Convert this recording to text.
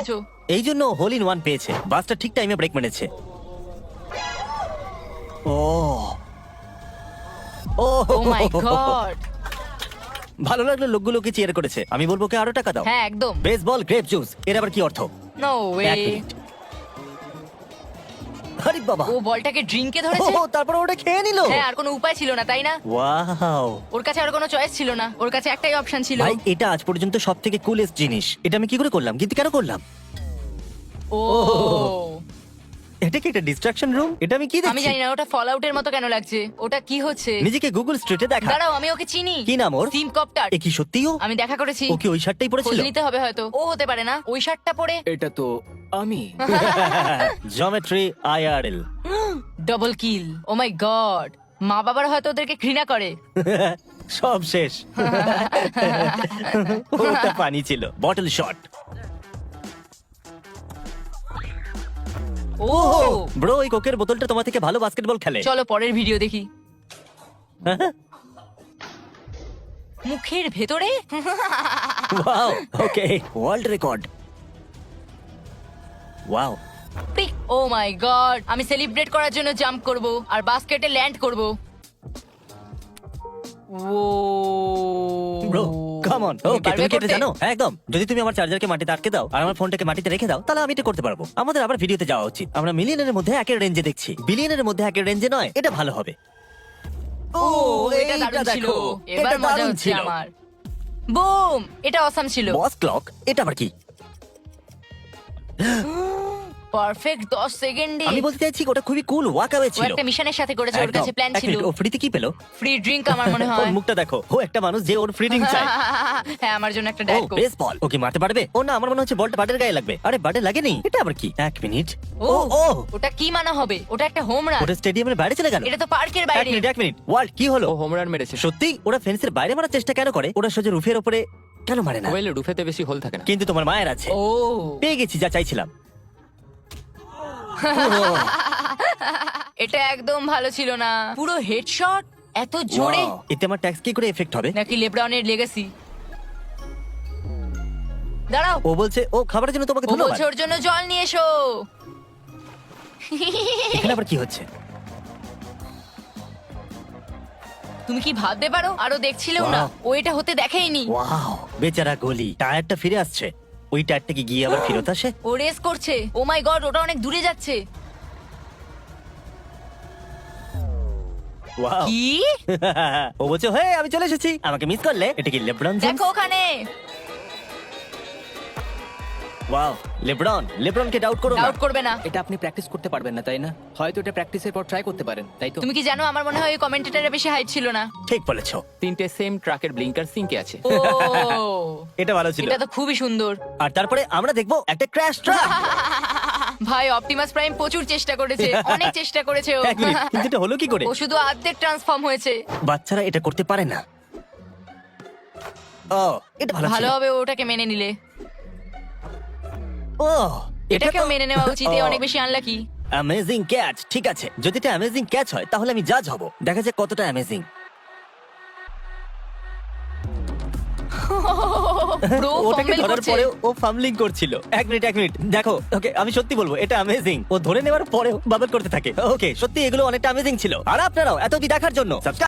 পেয়েছ এই জন্য হোল ইন ওয়ান পেয়েছে। বাসটা ঠিক টাইমে ব্রেক মেরেছে। ও। ও। ও মাই গড ভালো লাগল লোকগুলোকে চিয়ার করেছে। আমি বলব কি আরও টাকা দাও। হ্যাঁ একদম। বেসবল গ্রেপ জুস এর আবার কি অর্থ? নো ওয়ে আরে বাবা। ও বলটাকে ড্রিঙ্কে ও ধরেছে? তারপর ওটা খেয়ে নিল? হ্যাঁ আর কোনো উপায় ছিল না তাই না? ওয়াও। ওর কাছে আর কোনো চয়েস ছিল না ওর কাছে একটাই অপশন ছিল। ভাই এটা আজ পর্যন্ত সবথেকে কুলেস্ট জিনিস। এটা আমি কি করে করলাম? কিন্তু কেন করলাম? ও। এটা কি একটা ডিস্ট্রাকশন রুম এটা আমি কি আমি দেখছি? জানি না ওটা ফল আউটের মতো কেন লাগছে? ওটা কি হচ্ছে? নিজেকে গুগল স্ট্রিটে দেখা। দাঁড়াও আমি ওকে চিনি। কি নাম ওর? সিম কপ্টার এ কি সত্যিও আমি দেখা করেছি। ও কি ওই শার্টটাই খোঁজ পড়েছিল নিতে হবে হয়তো। ও হতে পারে না। ওই শার্টটা পরে এটা তো আমি। Geometry IRL double kill oh my god মা বাবার হয়তো ওদেরকে ঘৃণা করে। সব শেষ। ওটা পানি ছিল। বটল শট ও। ব্রো ওই কোকের বোতলটা তোমার থেকে ভালো বাস্কেটবল খেলে। চলো পরের ভিডিও দেখি। মুখের ভেতরে? Wow okay world record wow oh my god আমি সেলিব্রেট করার জন্য জাম্প করব আর বাস্কেটে ল্যান্ড করব। ও ব্রো কাম অন ওকে তুমি কি এটা জানো? হ্যাঁ, একদম। যদি তুমি আমার চার্জারকে মাটিতে আটকে দাও আর আমার ফোনটাকে মাটিতে রেখে দাও তাহলে আমি এটা করতে পারব। আমাদের আবার ভিডিওতে যাওয়া উচিত। আমরা মিলিয়নের মধ্যে একের রেঞ্জে দেখছি। বিলিয়নের মধ্যে একের রেঞ্জে নয় এটা ভালো হবে। ও এটা দারুণ ছিল। এবার মজা হচ্ছে আমার। বুম এটা অসাম ছিল। বস ক্লক এটা আবার কি? পারফেক্ট 10 সেকেন্ডে। আমি বলতে চাইছি ওটা খুবই কুল ওয়াকাওয়ে ও ছিল। একটা মিশনের সাথে করেছে ওর একদম। কাছে প্ল্যান এক ছিল। ও ফ্রিতে কি পেল? ফ্রি ড্রিঙ্ক আমার মনে ওর হয় মুখটা দেখো। ও একটা মানুষ যে ওর ফ্রি ড্রিঙ্ক চায়। হ্যাঁ আমার জন্য একটা ও ডায়েট কোক বেসবল ও কি মারতে পারবে? ও না আমার মনে হচ্ছে বলটা বাটের গায়ে লাগবে। আরে বাটে লাগেনি? এটা আবার কি? এক মিনিট ও ও ওটা কি মানা হবে? ওটা একটা হোম রান ওটা স্টেডিয়ামের বাইরে চলে গেল? এটা তো পার্কের এক বাইরে মিনিট এক মিনিট ওয়ার্ল্ড কি হলো? ও হোম রান মেরেছে। সত্যি? ওরা ফেন্সের বাইরে মারার চেষ্টা কেন করে? ওরা সোজা রুফের ওপরে কেন মারে না? ওয়েল রুফেতে বেশি হোল থাকে না। কিন্তু তোমার মায়ের আছে। ও। পেয়ে গেছি যা চাইছিলাম। এটা একদম ভালো ছিল না। পুরো হেডশট এত জোরে। Wow, এতে আমার ট্যাক্স কি করে এফেক্ট হবে? নাকি লেব্রনের লেগাসি দাঁড়াও। ও বলছে ও খাবারের জন্য তোমাকে ও ধন্যবাদ। বলছে ওর জন্য জল নিয়ে এসো। এখানে আবার কি হচ্ছে? তুমি কি ভাবতে পারো? আরও দেখছিলেও না। Wow. ও এটা হতে দেখেইনি। ওয়াও বেচারা গলি। টায়ারটা ফিরে আসছে। ওই টায়ারটা কি গিয়ে আবার ফেরত আসে। ও রেস করছে। ও মাই গড ওটা অনেক দূরে যাচ্ছে। কি? ও বলছে হে আমি চলে এসেছি। আমাকে মিস করলে। এটা কি লেব্রন জেমস দেখো ওখানে। ওয়াও লেব্রন লেব্রনকে ডাউট করো না। ডাউট করবে না। এটা আপনি প্র্যাকটিস করতে পারবেন না তাই না? হয়তো এটা প্র্যাকটিসের পর ট্রাই করতে পারেন তাই তো? তুমি কি জানো আমার মনে হয় ওই কমেন্টেটারে বেশি হাইট ছিল না। ঠিক বলেছ। তিনটে সেম ট্রাকের ব্লিঙ্কার সিঙ্কে আছে। ও। এটা ভালো ছিল। এটা তো খুবই সুন্দর। আর তারপরে আমরা দেখব একটা ক্র্যাশ ট্রাক ভাই অপটিমাস প্রাইম প্রচুর চেষ্টা করেছে অনেক চেষ্টা করেছে ও। এক মিনিট কিন্তু এটা হলো কি করে? ও শুধু অর্ধেক ট্রান্সফর্ম হয়েছে। বাচ্চারা এটা করতে পারে না। ও এটা ভালো ভালো ছিল। হবে ওটাকে মেনে নিলে। ও এটাকেও মেনে নেওয়া উচিত এ অনেক বেশি আনলাকি অ্যামেজিং ক্যাচ ঠিক আছে। যদি এটা অ্যামেজিং ক্যাচ হয় তাহলে আমি জাজ হব। দেখা যাক কতটা অ্যামেজিং ব্রো ওটাকে ফম্বল ধরার করছে। পরেও ও ফামলিং করছিল। এক মিনিট এক মিনিট দেখো ওকে আমি সত্যি বলব এটা অ্যামেজিং ও ধরে নেওয়ার পরেও বাবল করতে থাকে। ওকে সত্যি এগুলো অনেকটা অ্যামেজিং ছিল। আর আপনারাও এত অবধি দেখার জন্য।